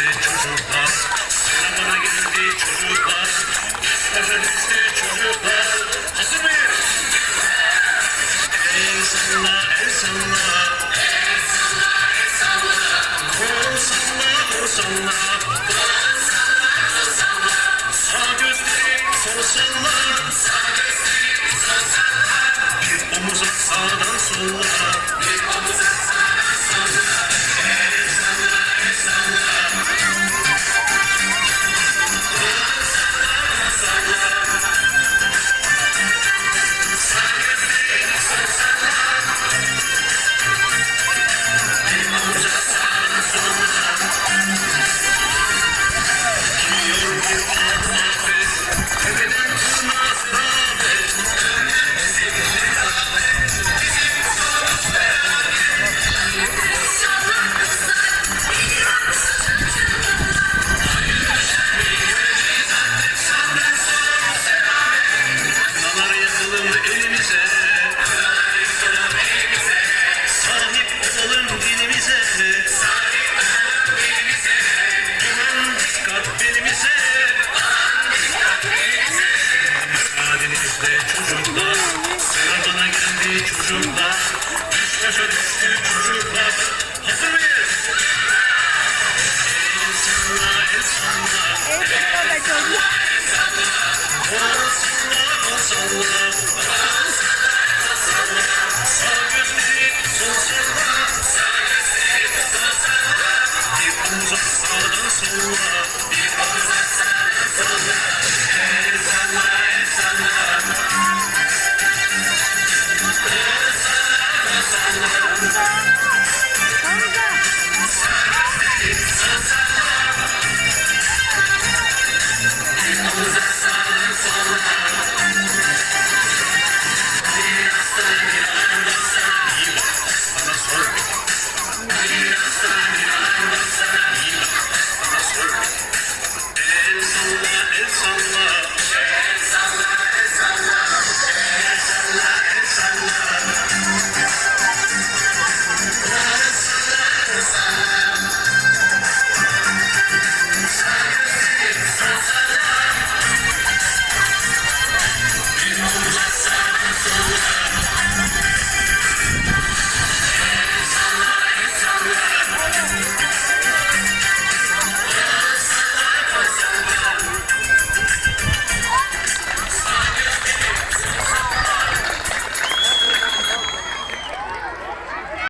Müsaadenizle çocuklar Sinemana geldi çocuklar Gösterinizde çocuklar Hazır mıyız? El salla el salla Kol salla kol salla Sağ gösterip sol salla Bir omuz sağdan sola ucunda. Başkaca düştü çocuklar. Hazır mıyız? Ey insanlar, insanlar. Ey insanlar, insanlar. Oğuzlar, oğuzlar. Sadece sonsuzlar. Sadece sonsuzlar. Bir uzak sağdan sola.